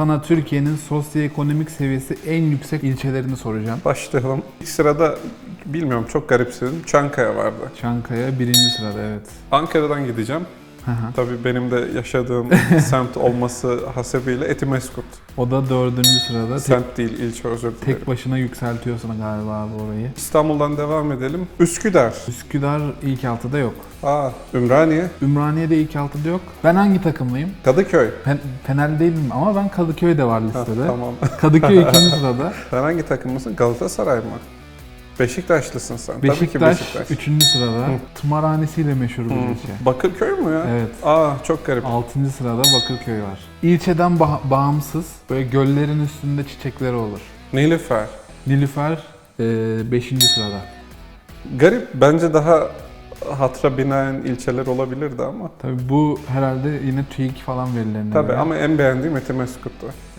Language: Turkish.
Sana Türkiye'nin sosyoekonomik seviyesi en yüksek ilçelerini soracağım. Başlayalım. İlk sırada bilmiyorum çok garipsedim. Çankaya vardı. Çankaya birinci sırada evet. Ankara'dan gideceğim. Hı. Tabii benim de yaşadığım semt olması hasebiyle Etimeskut. o da dördüncü sırada. Tek, Semt değil, ilçe özür dilerim. tek başına yükseltiyorsun galiba abi orayı. İstanbul'dan devam edelim. Üsküdar. Üsküdar ilk altıda yok. Aa, Ümraniye. Ümraniye'de ilk altıda yok. Ben hangi takımlıyım? Kadıköy. Fen, Fenerli değilim ama ben Kadıköy'de var Ha, listede. tamam. Kadıköy ikinci sırada. Sen hangi takımlısın? Galatasaray mı? Beşiktaşlısın sen. Beşiktaş, Tabii ki Beşiktaş. üçüncü sırada. Hı. Tımarhanesiyle meşhur bir ilçe. Bakırköy mü ya? Evet. Aa çok garip. Altıncı sırada Bakırköy var. İlçeden ba- bağımsız böyle göllerin üstünde çiçekleri olur. Nilüfer. Nilüfer e, beşinci sırada. Garip. Bence daha hatıra binaen ilçeler olabilirdi ama. Tabii bu herhalde yine TÜİK falan verilerine Tabii göre. ama en beğendiğim Etimeskut'tu.